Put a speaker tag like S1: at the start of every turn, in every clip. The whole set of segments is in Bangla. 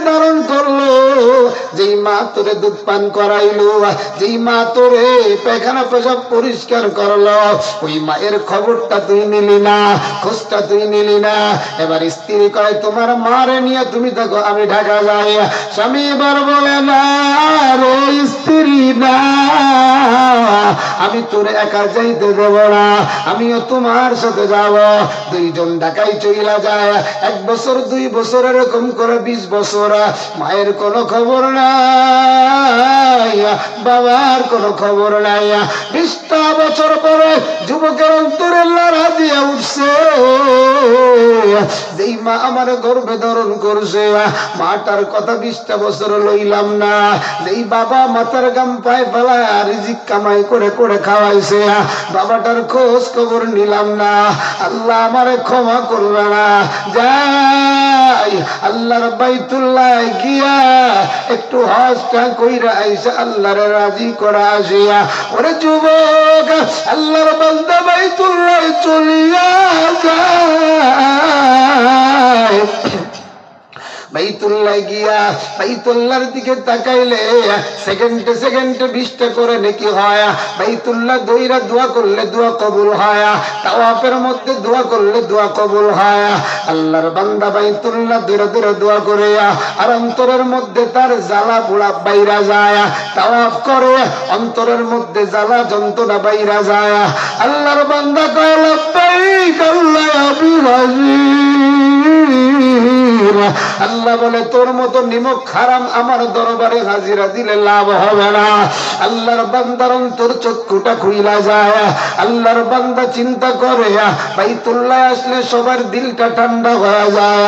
S1: ধারণ করল। যেই মা তোরে দুধ পান করাইলো, যেই মা তোরে পায়খানা পেশাব পরিষ্কার করল, ওই মায়ের খবরটা তুই নিলি না, খোঁজটা তুই নিলি না। এবার স্ত্রী কয়, তোমার মারে নিয়ে তুমি দেখো, আমি ঢাকা যাই। স্বামী এবার বলে, না স্ত্রী, না। আমি তোর একা যাইতে দেব না, আমিও তোমার সাথে যাব। দুইজন ঢাকায় চইলা যায়। এক বছর, দুই বছর, এরকম করে বিশ বছর। মায়ের কোনো খবর নাই। বাবার কোনো খবর নাই। বিশটা বছর পরে যুবকের অন্তরে লড়া দিয়ে উঠছে। যেই মা আমার গর্ভে ধারণ করছে, মাটার কথা বিশটা বছর লইলাম না। যেই বাবা মাথার গাম পায় ফেলা রিজিক কামাই করে করে খাওয়াইছে, বাবাটার খোঁজ খবর নিলাম না। আল্লাহ আমারে ক্ষমা করবে না। যাই, আল্লাহর বাইতুল্লাহ গিয়া একটু হজটা কইরা আইসা আল্লাহরে রাজি করা আসিয়া, ওরে যুবক, আল্লাহর বান্দা বাইতুল্লাহ চলিয়া যায় বাইতুল্লাহ গিয়া বাইতুল্লাহর দিকে তাকাইলে সেকেন্ডে সেকেন্ডে বিশটা করে নাকি হয়। বাইতুল্লাহ দইরা দোয়া করলে দোয়া কবুল হয়। তাওয়াফের মধ্যে দোয়া করলে দোয়া কবুল হয়। আল্লাহর বান্দা বাইতুল্লাহ দূরে দূরে দোয়া করে আর অন্তরের মধ্যে তার জ্বালা পোড়া বাইরা যায়। তাওয়াফ করে, অন্তরের মধ্যে জ্বালা যন্ত্রণা বাইরা যায়। আল্লাহর বান্দা কয়, লব্বাইক আল্লাহ আল্লাহ বলে, তোর মতো নিমক খারাম আমার দরবারে হাজিরা দিলে লাভ হবে না। আল্লাহর বান্দার অন্তর চক্ষুটা খুইলা যায়। আল্লাহর বান্দা চিন্তা করে, বাইতুল্লাহ আসলে সবার দিলটা ঠান্ডা হয়ে যায়।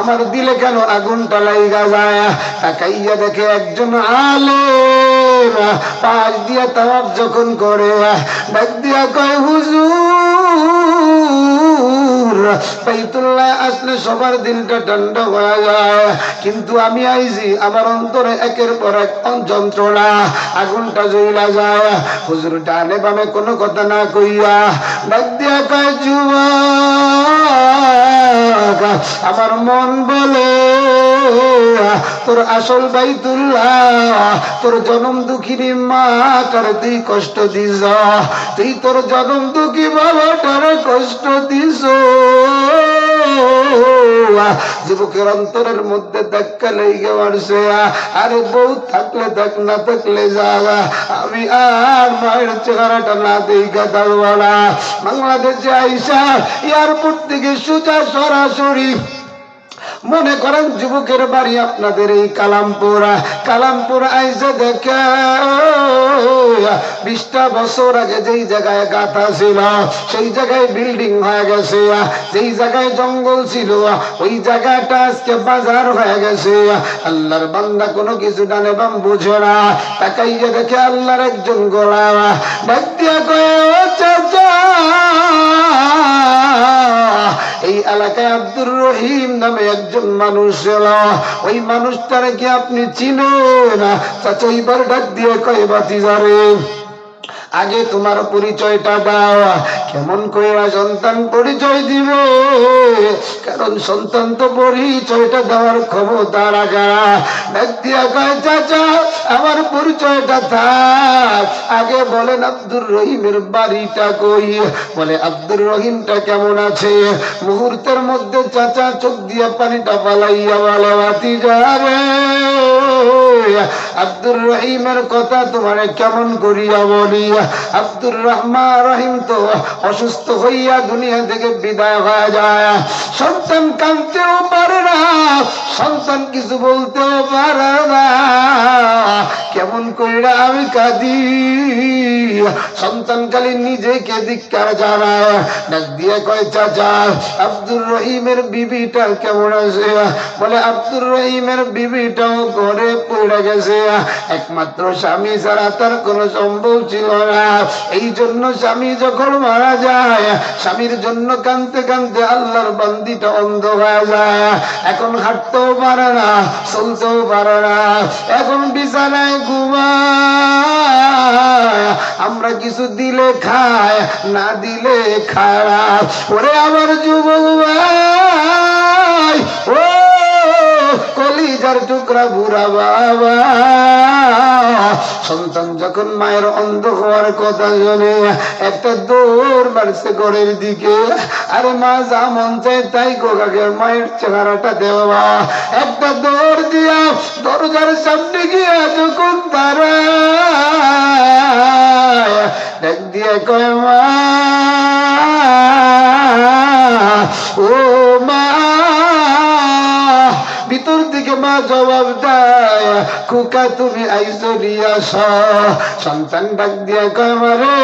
S1: আমার দিলে কেন আগুনটা লাইগা যায়? তাকাইয়া দেখে একজন আলেম পাশ দিয়া তাওয়াব যখন করে ডাক দিয়া কয়, হুজুর বাইতুল্লাহ আসলে সবার দিনটা ঠান্ডা হয়ে যায়। কিন্তু আমি আইছি, আমার অন্তরে একের পর এক যন্ত্রণা আগুনটা যায়। হুজুর বামে কোনো কথা না কইয়া আমার মন বলে, তোর আসল বাইতুল্লাহ, তোর জনম দুঃখিনী মা, তার তুই কষ্ট দিস। তুই তোর জনম দুঃখী বাবাটার কষ্ট দিস। যুবকের অন্তরের মধ্যে ধাক্কা লেগে মারছে আরে বউ, থাকলে থাক, না থাকলে যাওয়া আমি আর মায়ের চেহারাটা না দেখা দাঁড়বা না। বাংলাদেশে আইসা, এয়ারপোর্ট থেকে সোজা সরাসরি মনে করেন যুবকের বাড়ি আপনাদের এই কালামপুরা। কালামপুর আইসে দেখে, বিশটা বছর আগে যেই জায়গায় গাথা ছিল, সেই জায়গায় বিল্ডিং হয়ে গেছে, যেই জায়গায় জঙ্গল ছিল, ওই জায়গাটা আজকে বাজার হয়ে গেছে। আল্লাহর বান্দা কোনো কিছু ডানে বাম বুঝে না, তাকাইয়ে দেখে আল্লাহর একজন গোলা চাচা, এই এলাকায় আব্দুর রহিম নামে একজন মানুষ ছিল ওই মানুষটারে কি আপনি চিনেন? চাচা ডাক দিয়ে কয়, বাতি আগে তোমার পরিচয়টা দাও। কেমন কইরা সন্তান পরিচয় দিবে? কারণ সন্তান তো পরিচয়টা দেওয়ার ক্ষমতা রাখা ব্যক্তি কয় চাচা, আমার পরিচয়টা থাক। আগে বলেন আব্দুর রহিমের বাড়িটা কই? বলে, আব্দুর রহিমটা কেমন আছে? মুহূর্তের মধ্যে চাচা চোখ দিয়ে পানিটা পালাইয়া বলে বাতি যাবে আব্দুর রহিমের কথা তোমার কেমন করিয়া বলি? আব্দুর রহমান রহিম তো অসুস্থ হইয়া দুনিয়া থেকে বিদায় হয়ে যায়। সন্তান কাঁদতেও পারে না, সন্তান কিছু বলতেও পারে না। কেমন কইরা আমি কাঁদি? সন্তান খালি নিজেকে ধিক্কার কয়, চাচা, আব্দুর রহিমের বিবিটা কেমন আছে? বলে, আব্দুর রহিমের বিবিটাও ঘরে পড়ে গেছে। একমাত্র স্বামী ছাড়া তার কোনো সম্ভব ছিল না। এই জন্য স্বামী যখন মারা যায়। স্বামীর জন্য কানতে কানতে আল্লাহর বান্দিটা অন্ধ হয়ে যায়। এখন হাঁটতেও পারে না, চলতেও পারে না। এখন বিছানায় ঘুমায়। আমরা কিছু দিলে খায়, না দিলে খারাপ ওরে আমার যুবক ভাই, ও কলিজার টুকরা বুড়া বাবা। সন্তান যখন মায়ের অন্ধ হওয়ার কথা শুনে একটা দৌড় মারছে ঘরের দিকে। আরে মা, যা মন চায় তাই কোকাকে মায়ের চেহারাটা দেওয়া একটা দৌড় দিয়া দরজার সামনে গিয়া যখন তারা ডাক দিয়ে কয় কুকা তুমি আইসো সন্তান ডাক দিয়া কয়, মারে,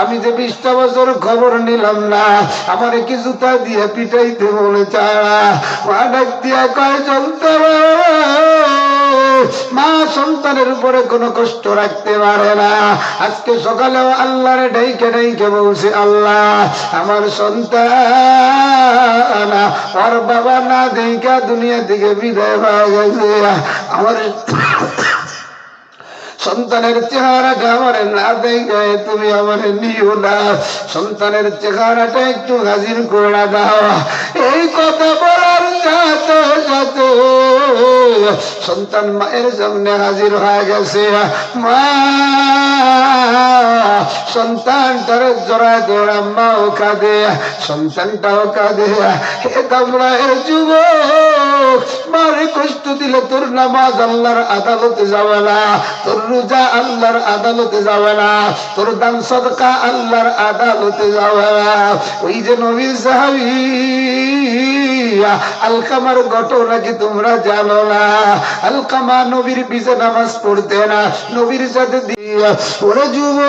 S1: আমি যে বিশটা বছর খবর নিলাম না, আমার কি জুতা দিয়ে পিটাইতে বলে চা মা ডাক দিয়া কয়, চলতে মা সন্তানের উপরে কোনো কষ্ট রাখতে পারে না। আজকে সকালেও ডাইকে ডাইকে বলছে, আল্লাহ, আমার সন্তান বাবা না দেখা দুনিয়া থেকে বিদায় গেছে। আমার সন্তানের চেহারাটা আমার না তুমি আমার নিও না। সন্তানের চেহারাটা একটু হাজির করে দাও। এই কথা বলার সাথে সাথে সন্তান মায়ের সামনে হাজির হয়ে গেছে। তোর আদালতে যাবে না, তোর রোজা আল্লাহর আদালতে যাবে না, তোর দান সদকা আল্লাহর আদালতে যাবে না। ওই যে নবীর সাহাবি, আলকামার ঘটনা কি তোমরা জানো না? আলকামা নবীর বিজে নামাজ পড়তে না। নবীর সাথে দিয়া ওরে যুবক,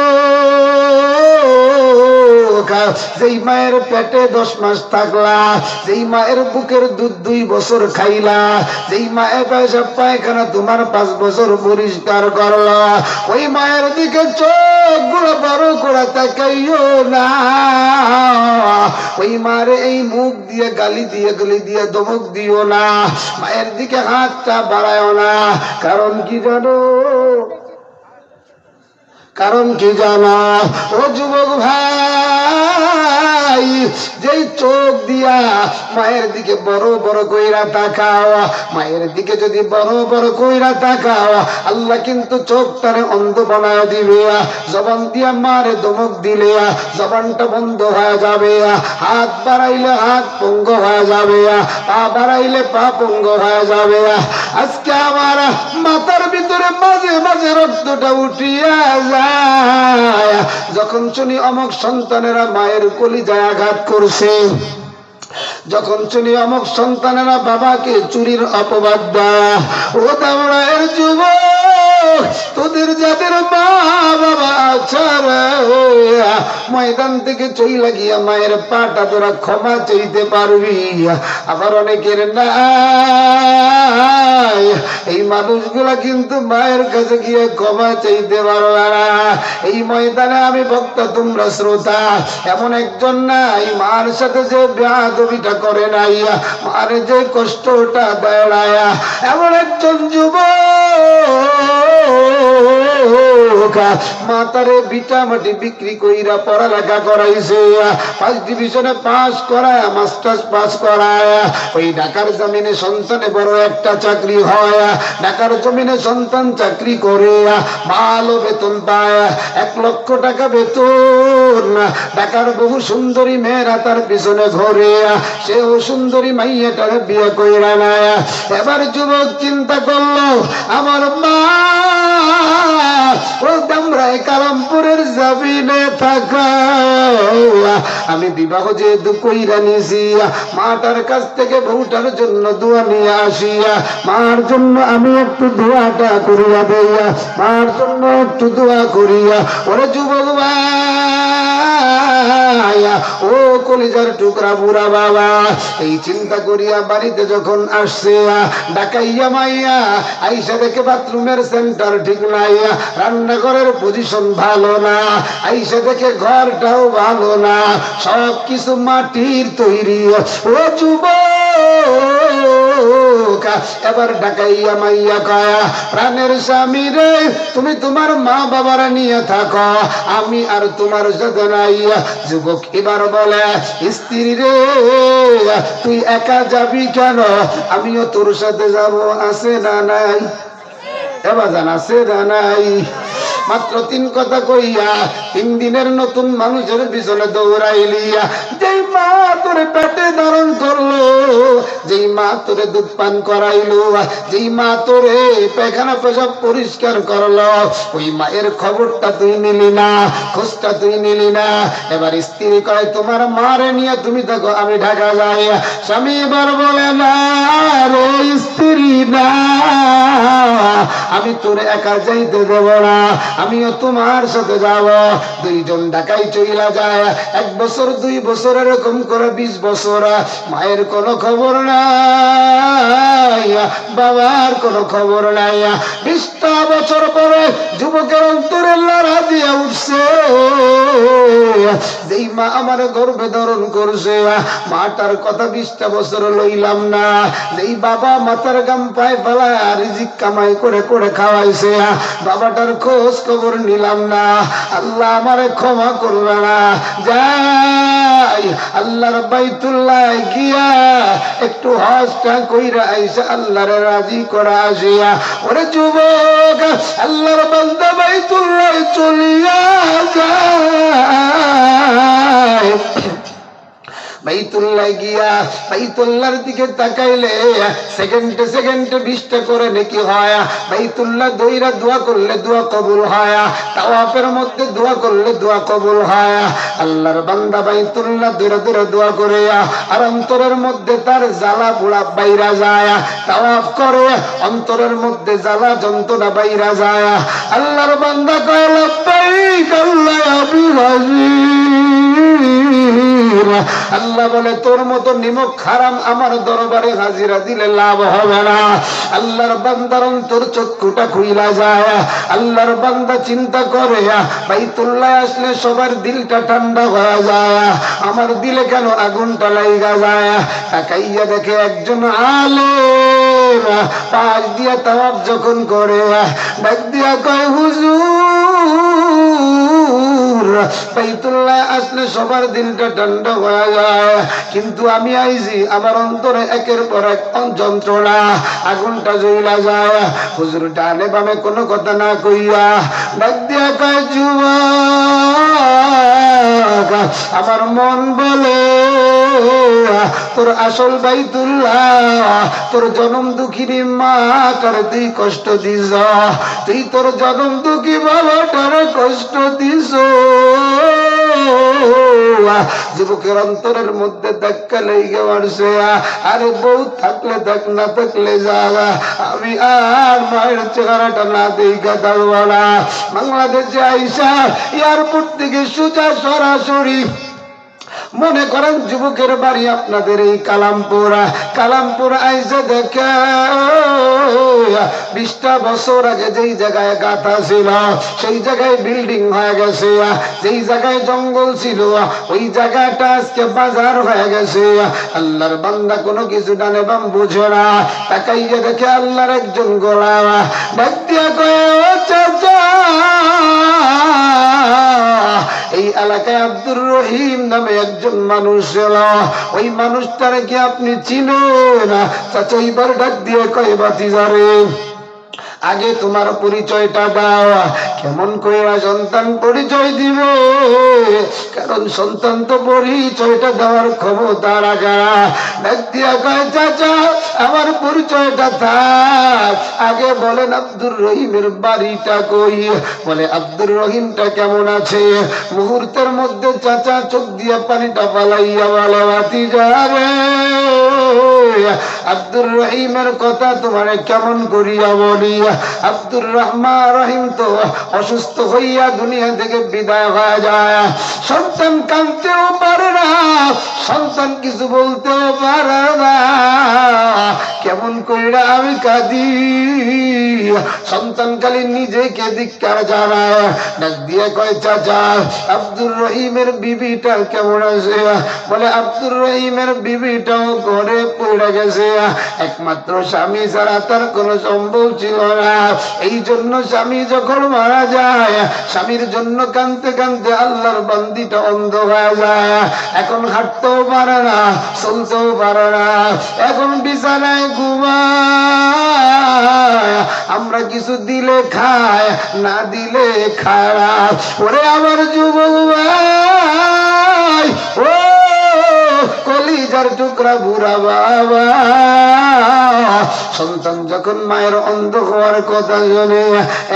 S1: যেই মায়ের পেটে দশ মাস থাকলা, যেই মায়ের বুকের দুধ দুই বছর খাইলা, যেই মায়ের পয়সা পায়খানা তোমার পাঁচ বছর পরিষ্কার করলা, ওই মায়ের দিকে চোখগুলো তাকাইও না। ওই মারে এই মুখ দিয়ে, গালি দিয়ে, গলি দিয়ে দমক দিও না। মায়ের দিকে হাতটা বাড়ায়ও না। কারণ কি জানো? কারণ কি জানা? ও যুবক ভাই যেই চোখ দিয়া মায়ের দিকে বড় বড় কইরা তাকাও, মায়ের দিকে যদি বড় বড় কইরা তাকাও, আল্লাহ কিন্তু চোখটারে অন্ধ বানায় দিবে, জবান দিয়া মারে দমক দিলে, জবানটা বন্ধ হয়ে যাবে, হাত বাড়াইলে হাত পঙ্গ হয়ে যাবে, পা বাড়াইলে পা পঙ্গ হয়ে যাবে। আজকে আমার মাথার ভিতরে মাঝে মাঝে রক্তটা উঠিয়া যায়। যখন শুনি অমক সন্তানেরা মায়ের কলিজায় আঘাত করছে। যখন শুনি অমক সন্তানেরা বাবাকে চুরির অপবাদ দেয় ও তামরা এর যুবক, তোদের যাদের মা বাবা ছাড়া ময়দান থেকে চই লাগিয়া মায়ের পাটা তোরা ক্ষমা চাইতে পারবি। আবার অনেকের নাই। এই মানুষগুলা কিন্তু মায়ের কাছে গিয়ে ক্ষমা চাইতে পারবে না। এই ময়দানে আমি ভক্ত তোমরা শ্রোতা। এমন একজন নাই, মার সাথে যে বেয়াদবিটা করে নাই। মার যে কষ্টটা দেয় এমন একজন যুবক, মাতারে বিটা মাটি বিক্রি কইরা পড়ালেখা করাইছে। ফার্স্ট ডিভিশনে পাস করায় মাস্টার্স পাস করায়, ওই ঢাকার জমিনে সন্তানে বড় একটা চাকরি হয়। ঢাকার জমিনে সন্তান চাকরি করে, ভালো বেতন পায়, এক লক্ষ টাকা বেতন। ঢাকার বহু সুন্দরী মেয়েরা তার পিছনে ঘরে সেও সুন্দরী মাইয়াটার বিয়ে কইরা নেয় এবার যুবক চিন্তা করল, আমার মা কালামপুরের জাবিনে থাকা। আমি বিবাহ যেহেতু কইরা নিছি, মাটার কাছ থেকে বউটার জন্য দোয়া নিয়ে আসিয়া মার জন্য আমি একটু দোয়াটা করিয়া দেইয়া মার জন্য একটু দোয়া করিয়া। ওরে যুবক ভাই ও কলিজার টুকরা বুড়া বাবা, এই চিন্তা করিয়া বাড়িতে যখন আসছে, ডাকাইয়া মাইয়া, আইসা দেখে বাথরুমের সেন্টার ঠিক নাই পজিশন ভালো না, আইসা দেখে ঘরটাও ভালো না সব কিছু মাটির তৈরি। ও যুবক, এবার ডাকাইয়া মাইয়া কয়া, প্রাণের স্বামী রে, তুমি তোমার মা বাবারা নিয়ে থাকো, আমি আর তোমার সাথে নাই যুবক এবার বলে, স্ত্রী রে তুই একা যাবি কেন? আমিও তোর সাথে যাব, আছে না নাই? এবার জান আছে না নাই? মাত্র তিন কথা কইয়া, তিন দিনের নতুন মানুষের পিছনে দৌড়াইলিয়া, যেই মা তোরে পেটে ধারণ করল, যেই মা তোরে দুধ পান করাইলো, যেই মা তোরে পায়খানা পেশাব পরিষ্কার করল, ওই মায়ের খবরটা তুই নিলি না, খোঁজটা তুই নিলি না। এবার স্ত্রী কয়, তোমার মারে নিয়ে তুমি দেখো, আমি ঢাকা যাই। স্বামী এবার বলে, না স্ত্রী, না, আমি তোরে একা যাইতে দেব না। আমিও তোমার সাথে যাব। দুইজন ঢাকায় চইলা যায়। এক বছর, দুই বছর, এরকম করে বিশ বছর। মায়ের কোনো খবর নাই, বাবার কোনো খবর নাই। বিশটা বছর পরে যুবকের অন্তরে লড়া দিয়ে উঠছে। যেই মা আমার গর্ভে ধারণ করছে, মাটার কথা বিশটা বছর লইলাম না। যেই বাবা মাতার গাম পায় ফেলা, রিজিক কামাই করে করে খাওয়াইছে, বাবাটার খোঁজ খবর নিলাম না। আল্লাহ আমারে ক্ষমা করবে না। যাই, আল্লাহর বাইতুল্লাহ গিয়া একটু হজটা কইরা আইসা আল্লাহর রাজি করা আসিয়া, ওরে যুবক, আল্লাহর বান্দা বাইতুল্লাহ চলিয়া যায় যায় বাইতুল্লাহ গিয়া বাইতুল্লাহর দিকে তাকাইলে সেকেন্ডে সেকেন্ডে বিশটা করে নাকি হয়। বাইতুল্লাহ দইরা দোয়া করলে দোয়া কবুল হয়। তাওয়াফের মধ্যে দোয়া করলে দোয়া কবুল হয়। আল্লাহর বান্দা বাইতুল্লাহ দূরে দূরে দোয়া করে আর অন্তরের মধ্যে তার জ্বালা পোড়া বাইরা যায়। তাওয়াফ করে, অন্তরের মধ্যে জ্বালা যন্ত্রণা বাইরা যায়। আল্লাহর বান্দা কয়, লব্বাইক আল্লাহ আবিরাজির আল্লাহ বলে, তোর মতো নিমক খারাম আমার দরবারে হাজিরা দিলে লাভ হবে না। আল্লাহর বান্দার অন্তর চক্ষুটা খুইলা যায়। আল্লাহর বান্দা চিন্তা করে, বাইতুল্লাহ আসলে সবার দিলটা ঠান্ডা হয়ে যায়। আমার দিলে কেন আগুনটা লাইগা যায়? তাকাইয়া দেখে একজন আলেম পাশ দিয়া তাওয়াব যখন করে ডাক দিয়া কয়, হুজুর, বাইতুল্লাহ আসলে সবার দিনটা ঠান্ডা হয়ে যায়। কিন্তু আমি আইছি, আমার অন্তরে একের পর এক যন্ত্রণা আগুনটা জ্বলা যায়। হুজুর ডানে বামে কোনো কথা না কইয়া ডাক দিয়া আমার মন বলে, তোর আসল বাইতুল্লাহ, তোর জনম দুঃখিনী মা, তার তুই কষ্ট দিস, তুই তোর জনম দুঃখী বাবাটার কষ্ট দিস। যুবকের অন্তরের মধ্যে ধাক্কা লেগে মারছে আরে বউ থাকলে থাক না থাকলে যাওয়া আমি আর মায়ের চেহারাটা না দেখা থাকব না বাংলাদেশে আইসা এয়ারপোর্ট থেকে সোজা সরাসরি মনে করেন যুবকের বাড়ি আপনাদের এই কালামপুর। কালামপুর আইসে দেখে বিশটা বছর আগে যেই জায়গায় গাথা ছিল, সেই জায়গায় বিল্ডিং হয়ে গেছে, যেই জায়গায় জঙ্গল ছিল, ওই জায়গাটা আজকে বাজার হয়ে গেছে। আল্লাহর বান্দা কোনো কিছু ডানে বাম বুঝে না, তাকাইয়ে দেখে আল্লাহর একজন ডাক চাচা? এই এলাকায় আব্দুর রহিম নামে একজন মানুষ ছিল ওই মানুষটারে কি আপনি চিনেন? চাচা, এইবার ডাক দিয়ে কয়ে বাতি যারে আগে তোমার পরিচয়টা দাও। কেমন কইরা সন্তান পরিচয় দিবে? কারণ সন্তান তো পরিচয়টা দেওয়ার ক্ষমতা রাখা ব্যক্তিয়া কয় চাচা, আমার পরিচয়টা থাক। আগে বলেন আব্দুর রহিমের বাড়িটা কই? বলে, আব্দুর রহিমটা কেমন আছে? মুহূর্তের মধ্যে চাচা চোখ দিয়া পানিটা পালাইয়া বলে যাবে আব্দুর রহিমের কথা তোমার কেমন করিয়া বলি? আব্দুর রহমান রহিম তো অসুস্থ হইয়া দুনিয়া থেকে বিদায় হয়ে যায়। সন্তান কাঁদতেও পারে না, সন্তান কিছু বলতেও পারে না। কেমন কইরা আমি কাঁদি? সন্তান খালি নিজেকে ধিক্কার জানায়। ডাক দিয়ে কয়, চাচা, আব্দুর রহিমের বিবিটা কেমন আছে? বলে, আব্দুর রহিমের বিবিটাও ঘরে পড়ে গেছে। একমাত্র স্বামী ছাড়া তার কোনো সম্ভব ছিল না এই জন্য স্বামী যখন মারা যায়, স্বামীর জন্য কানতে কানতে আল্লাহর বান্দিটা অন্ধ হয়ে যায়। এখন হাঁটতেও পারে না, চলতেও পারে না। এখন বিছানায় ঘুমায়। আমরা কিছু দিলে খায়, না দিলে না। ওরে আমার যুবক ভাই। কলিজার টুকরা বুড়া বাবা। সন্তান যখন মায়ের অন্ধ হওয়ার কথা শুনে,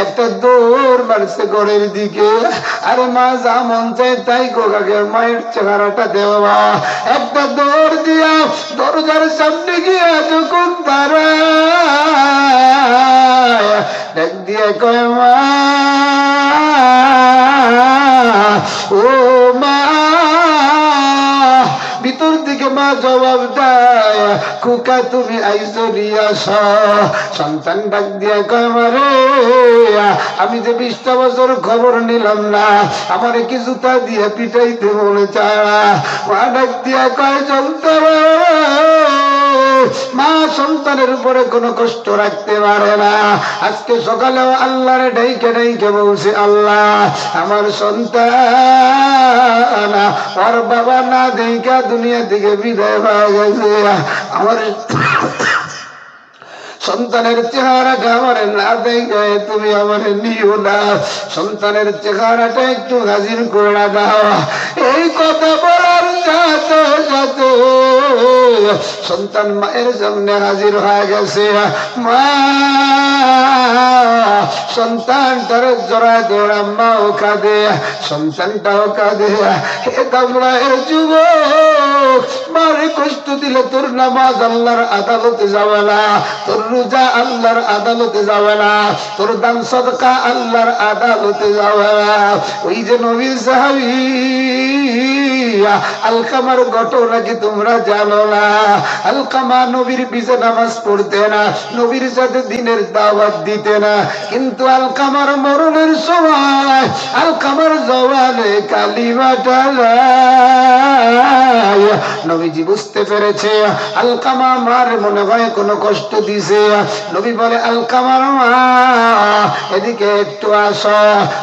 S1: একটা দৌড় মারছে ঘরের দিকে। আরে মা, যা মন চায় তাই গোগাকে মায়ের চেহারাটা দেওয়া। একটা দৌড় দিয়া দরজার সামনে গিয়া যখন তারা। ডাক দিয়ে কয়, মা, ও মা থেকে মা জবাব দেয়। কুকা তুমি আইসো নিয়াস সন্তান ডাক দিয়া কয় মারে আমি যে বিশটা বছর খবর নিলাম না, আমার কি জুতা দিয়ে পিটাইতে মনে চায় মা ডাক দিয়া কয় চলতে মা সন্তানের উপরে কোনো কষ্ট রাখতে পারে না। আজকে সকালেও আল্লাহরে ডাইকে ডাইকে বলছে, আল্লাহ, আমার সন্তান, ওর বাবা না দেখা দুনিয়া থেকে বিদায় পাওয়া গেছে। আমার সন্তানের চেহারাটা আমার না দেখে তুমি আমার নিও না। সন্তানের চেহারাটা একটু হাজির করে দাও। এই কথা বলার সাথে সাথে সন্তান মায়ের সামনে হাজির হয়ে গেছে। মা, সন্তানটার জড়ায় দৌড়া মাও কাঁদে, সন্তানটাও কাঁদে। হে দামড়ায়ের যুবক, মারে কষ্ট দিলে তোর নামাজ আল্লাহর আদালতে যাবে না। তোর রোজা আল্লাহর আদালতে যাবে না। তোর দান সদকা আল্লাহর আদালতে যাবে না। ওই যে নবীর সাহাবি আলকামার ঘটনা কি তোমরা জানো না? আলকামা নবীর পিছে নামাজ পড়তে না, নবীর সাথে দিনের দাওয়াত দিতে না। কিন্তু আলকামার মরণের সময় আলকামার জবানে কালিমাটা। নবীজি বুঝতে পেরেছে আলকামা মার মনে হয় কোনো কষ্ট দিছে। নবী বলে আলকামার মা, এদিকে একটু আস।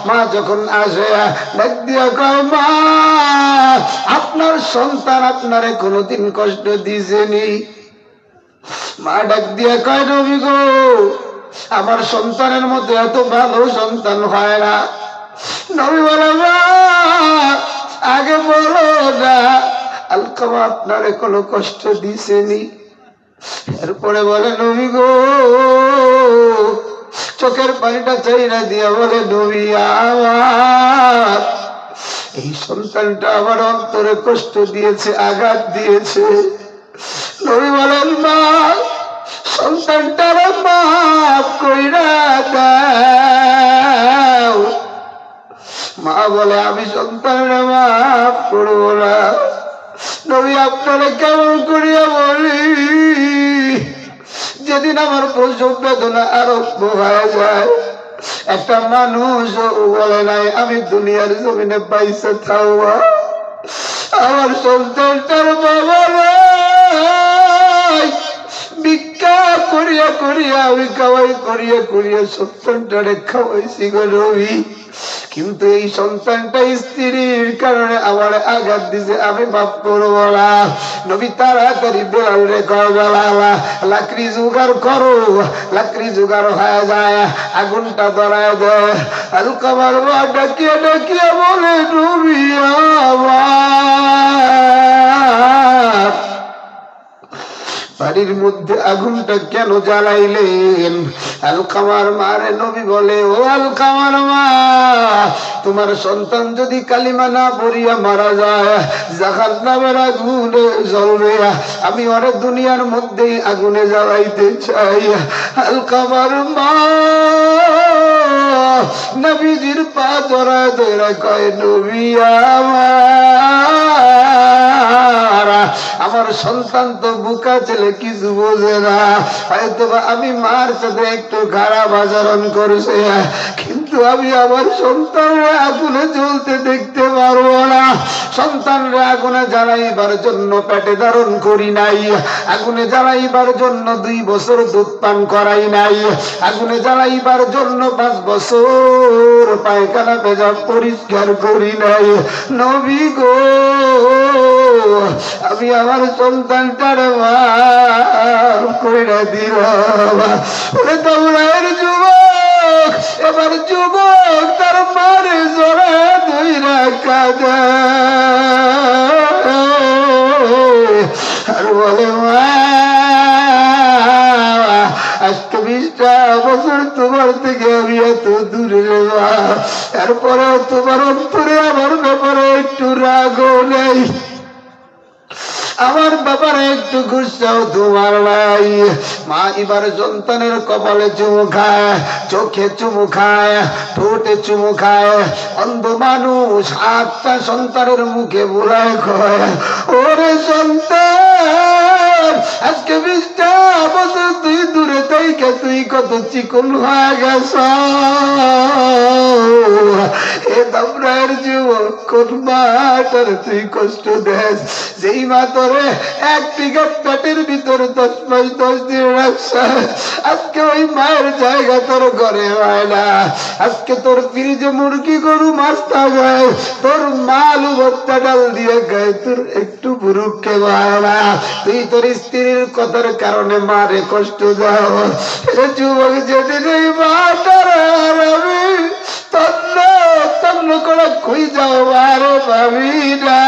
S1: মা যখন আসে, ডাক দিয়া কয়, মা আপনার সন্তান আপনারে কোনোদিন কষ্ট দিছেনি? মা ডাক দিয়া কয়, নবী গো, আমার সন্তানের মতো এত ভালো সন্তান হয় না। নবী বলে আগে বলো না, আলকামা আপনারে কোনো কষ্ট দিছেনি? এরপরে বলে, নবী গো, চোখের পানিটা চাই না দিয়া বলে, নবী, আমার এই সন্তানটা আমার অন্তরে কষ্ট দিয়েছে, আঘাত দিয়েছে। মা সন্তানটার মা বলে, আমি সন্তানের মাফ করব না। নবী আপনারা কেমন করিয়া বলি, যেদিন আমার প্রসব বেদনা আরম্ভ হয়ে যায় একটা মানুষ বলে নাই আমি দুনিয়ার জমিনে পাইছে থাওয়া আমার সন্তানটার বাবা। ভিক্ষা করিয়া করিয়া, আমি খাওয়াই করিয়া করিয়া রবি। কিন্তু এই সন্তানটা স্ত্রীর কারণে আমার আঘাত দিছে, আমি না। নবী তাড়াতাড়ি বেলাল রে লাকড়ি জোগাড় করো, লাকড়ি জোগাড় হয়ে যায়, আগুনটা ধরায় দেয় আলকামার মা ডাকিয়ে ডাকিয়ে বলে নবী আমার। বাড়ির মধ্যে আগুনটা কেন জ্বালাইলেন? আলকামার মারে নবী বলে, ও আলকামার মা, তোমার সন্তান যদি কালিমা না পড়িয়া মারা যায় জাহান নামের আগুনে জ্বলবে। আমি অনেক দুনিয়ার মধ্যেই আগুনে জ্বালাইতে চাই। আলকামার মা, নবীজির পা ধরা ধরা কয়, নবী আমার আমার সন্তান তো বুকা ছেলে, কিছু বোঝে না। হয়তো আমি মার সাথে একটু খারাপ আচরণ করেছে। কিন্তু আমি আমার সন্তানরা আগুনে জ্বলতে দেখতে পারব না। সন্তানরা আগুনে জ্বালাইবার জন্য পেটে ধারণ করি নাই। আগুনে জ্বালাইবার জন্য দুই বছর দুধ পান করাই নাই। আগুনে জ্বালাইবার জন্য পাঁচ বছর পায়খানা পেজা পরিষ্কার করি নাই। নবী গো, আমি আমার সন্তানটারে মা করে দিলাম। ওরে তোমরার যুবক এবার যুবক তার মারে জোরে দুই রাখা আর বলে বছর তোমার থেকে আমি এত দূরে রে তোমার অন্তরে আমার ব্যাপারে একটু রাগও নেই। আমার বাবার একটু গুসাও তোমার নাই। মা এবার সন্তানের কপালে চুমু খায়, চোখে চুমু খায়, ঠোঁটে চুমু খায়। অন্ধ মানুষ আত্মা সন্তানের মুখে বোলায় কয়, ওরে সন্তান! আজকে বিশটা বছর তুই দূরে থেকে তুই কত চিকন হয়ে গেছ? ওই জায়গা তোর ঘরে আজকে তোর মুরগি গরু মাছ থাকে তোর মালু ভর্তা ডাল দিয়ে গায়ে তোর একটু বুরুককে হয় না তুই তোর স্ত্রীর কথার কারণে মারে কষ্ট দাও। এ যুবক যেদিন এই আর আমি তন্ন তন্ন করে খুঁজে যাও আরও ভাবি না।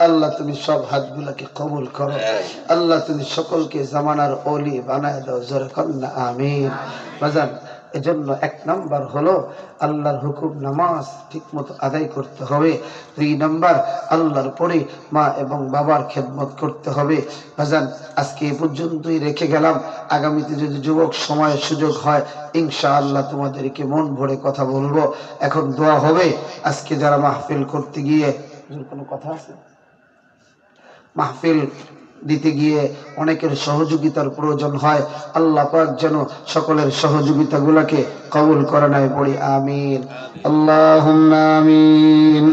S1: আল্লাহ তুমি সব হাতগুলাকে কবুল করো। আল্লাহ তুমি সকলকে জামানার অলি বানায় দাও জোরে কন্যা আমিন। বাজান এজন্য এক নাম্বার হলো আল্লাহর হুকুম নামাজ ঠিক মতো আদায় করতে হবে। দুই নাম্বার আল্লাহর পরে মা এবং বাবার খেদমত করতে হবে। বাজান আজকে এ পর্যন্তই রেখে গেলাম। আগামীতে যদি যুবক সময় সুযোগ হয় ইনশা আল্লাহ তোমাদেরকে মন ভরে কথা বলব। এখন দোয়া হবে। আজকে যারা মাহফিল করতে গিয়ে কোনো কথা আছে? মাহফিল দিতে গিয়ে অনেকের সহযোগিতার প্রয়োজন হয়। আল্লাহ পাক যেন সকলের সহযোগিতা গুলাকে কবুল করে নাই পড়ি আমিন। আল্লাহ আমিন।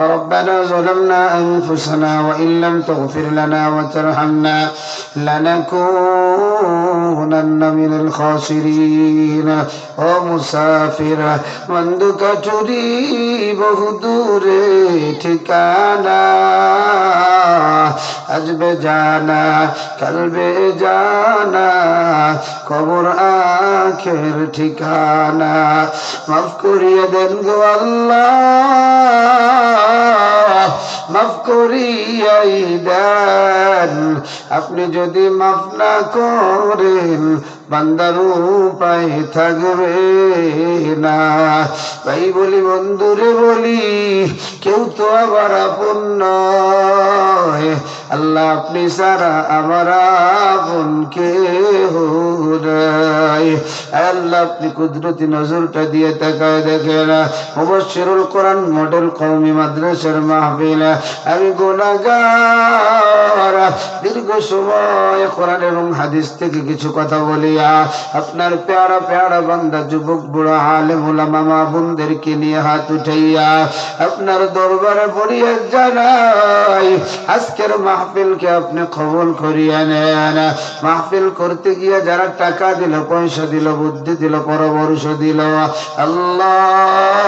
S1: ربنا ظلمنا أنفسنا وإن لم تغفر لنا وترحمنا لنكونن من الخاسرين ومسافر মন্দুক চুরি বহু দূরে ঠিকানা আসবে জানা কালবে জানা কবর আখের ঠিকানা মাফ করিয়ে দেন গো আল্লাহ মাফ করিয়াই দেন। আপনি যদি মাফ না করেন, বান্দার উপায় থাকবে না। ভাই বলি, বন্ধুরে বলি, কেউ তো আবার আপন নয়। আল্লাহ আপনি সারা আমার আপন কে আল্লাহ, আপনি কুদরতি নজরটা দিয়ে তাকায় দেখেন। মুবাশশিরুল কোরআন মডেল কওমি মাদ্রাসার মাহফিল আমি গুনাহগার। দীর্ঘ সময় কোরআন এবং হাদিস থেকে কিছু কথা বলিয়া আপনার প্যারা প্যারা বান্দা, যুবক, বুড়া, আলেম ওলামা মা বোনদেরকে নিয়ে হাত উঠাইয়া আপনার দরবারে পড়িয়া জানাই, আজকের মাহফিলকে আপনি কবল করিয়া নেন। মাহফিল করতে গিয়ে যারা টাকা দিল, পয়সা দিল, বুদ্ধি দিল, পরামর্শ দিল, আল্লাহ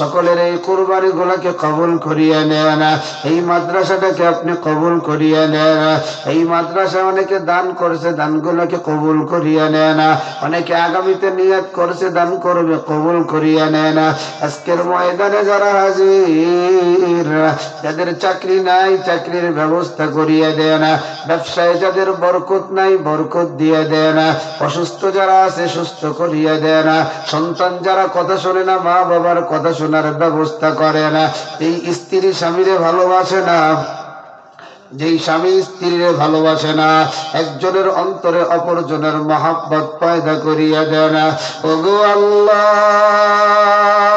S1: সকলের এই কোরবানি গুলাকে কবল করিয়া নেন এই মাদ্রাসাটাকে আপনি কবুল করিয়ে নেন এই মাদ্রাসা অনেকে দান করেছে, দানগুলোকে কবুল করিয়ে নেন অনেকে আগামীতে নিয়ত করেছে, দান করবে, কবুল করিয়ে নেন আজকের ময়দানে যারা হাজির, যাদের চাকরি নাই, চাকরির ব্যবস্থা করিয়ে দেন ব্যবসায় যাদের বরকত নাই, বরকত দিয়ে দেন অসুস্থ যারা আছে, সুস্থ করিয়ে দেন সন্তান যারা কথা শোনে না মা বাবার কথা শোনার ব্যবস্থা করে না। এই স্ত্রী স্বামীরে ভালোবাসে না। যেই স্বামী স্ত্রীরে ভালোবাসে না, একজনের অন্তরে অপরজনের মহাব্বত পয়দা করিয়া দেয় না। ওগো আল্লাহ!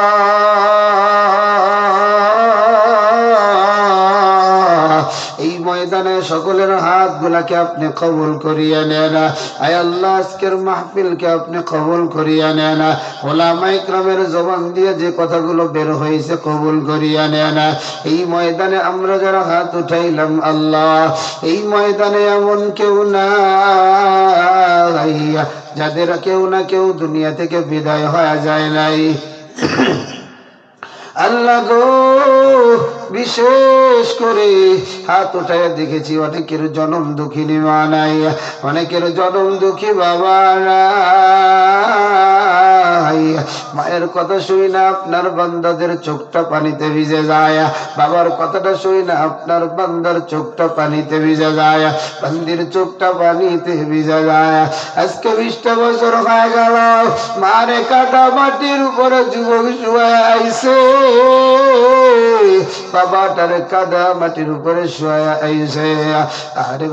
S1: ময়দানে সকলের হাত গুলাকে আপনি কবুল করিয়া নেন। আয় আল্লাহ, আজকের মাহফিলকে আপনি কবুল করিয়া নেন। ওলামা ইকরামের জবান দিয়ে যে কথাগুলো বের হয়েছে কবুল করিয়া নেন। এই ময়দানে আমরা যারা হাত উঠাইলাম আল্লাহ, এই ময়দানে এমন কেউ না যাদের কেউ না কেউ দুনিয়া থেকে বিদায় হয়ে যায় নাই। আল্লাহ গো বিশেষ করে হাত উঠায় দেখেছি, অনেকের জনম দুঃখিনী মা নাই, অনেকের জনম দুঃখী বাবা নাই। মায়ের কথা শুই না, আপনার বান্দাদের চোখটা পানিতে ভিজে যায়। বাবার কথাটা শুই না, আপনার বান্দার চোখটা পানিতে ভিজে যায়। বান্দির চোখটা পানিতে ভিজে যায়। আজকে বিশটা বছর হয়ে গেল, মারে কাটা মাটির উপরে যুবক শুয়ে আইছে বাবাটার কাদা মাটির উপরে শোয়া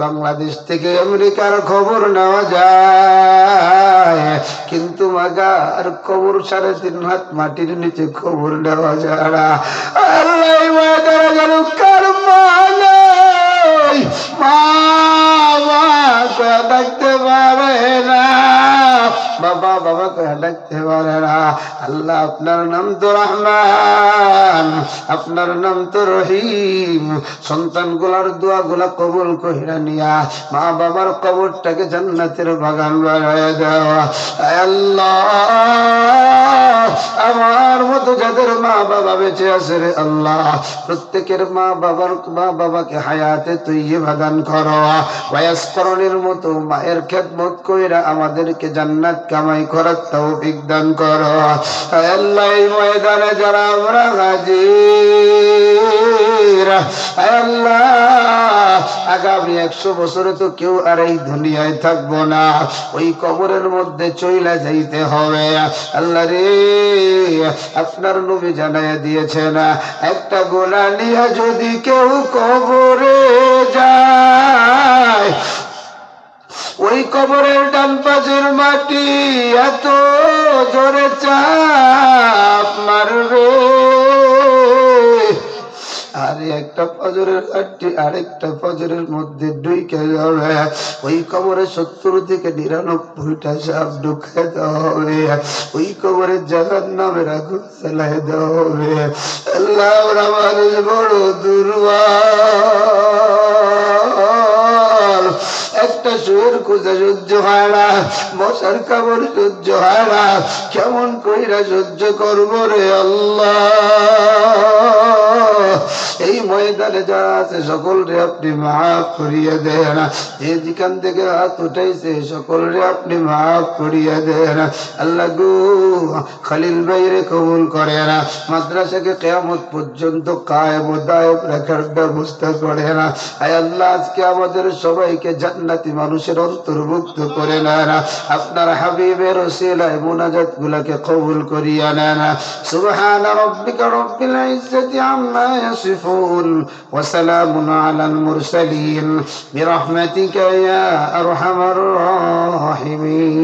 S1: বাংলাদেশ থেকে আমেরিকার খবর নেওয়া যায়। কিন্তু মাগা আর খবর সাড়ে তিন হাত মাটির নিচে খবর নেওয়া যায় আল্লাহ কার মা কয়া ডাকতে পারে না। বাবা বাবা কয়া ডাকতে পারে না। আল্লাহ, আপনার নাম তো রহমান, আপনার নাম তো রহিম। সন্তানগুলার দোয়া গুলা কবুল কহিরা নিয়া মা বাবার কবরটাকে জান্নাতের বাগান দেওয়া আল্লাহ, আমার মতো যাদের মা বাবা বেঁচে আছে রে আল্লাহ, প্রত্যেকের মা বাবার, মা বাবাকে হায়াতে তুই বাদান করো। বয়স্করণের মতো মায়ের খেদমত কইরা আমাদেরকে জান্নাত কামাই করার তৌফিক দান করো। ময়দানে যারা আমরা হাজির আগামী একশো বছরে তো কেউ আর এই দুনিয়ায় থাকব না। ওই কবরের মধ্যে চইলা যাইতে হবে। আল্লাহ রে, আপনার নবী জানাইয়া দিয়েছেন, একটা গোলা নিয়ে যদি কেউ কবরে যায়। ওই কবরের ডান পাশের মাটি এত জোরে চাপ মারবে। আর একটা ফজরের আটটি, আরেকটা ফজরের মধ্যে ঢুকে যাবে। ওই কবরে সত্তর থেকে নিরানব্বইটা সাপ ঢুকে দেওয়া হবে ওই কবরে জাগার নামের আগুন চালাই দেওয়া হবে। আল্লাহ বড় দুর্বল শুয়ের খোঁজা সহ্য হয় না মশার কাপড় সহ্য হয় না, কেমন কইরা সহ্য করব রে আল্লাহ? এই ময়দানে যারা আছে সকল রে আপনি মাফ করিয়ে দেন। যে যেখান থেকে হাত উঠাইছে সকল রে আপনি মাফ করিয়ে দেন। আল্লাহ গো, খালিল ভাইরে কবুল করে না মাদ্রাসাকে কেয়ামত পর্যন্ত কায়েম ও দায়ক রাখার ব্যবস্থা করে না আয় আল্লাহ, আজকে আমাদের সবাইকে জান্নাতি মানুষের অন্তর্ভুক্ত করে নেন। আপনার হাবিবের ওসিলায় মুনাজাত গুলাকে কবুল করিয়া নেন। সুবহান রব্বিকা রব্বিল ইজ্জাতি আম্মা ইয়াসিফুন। يصفون وسلام على المرسلين برحمتك يا أرحم الراحمين.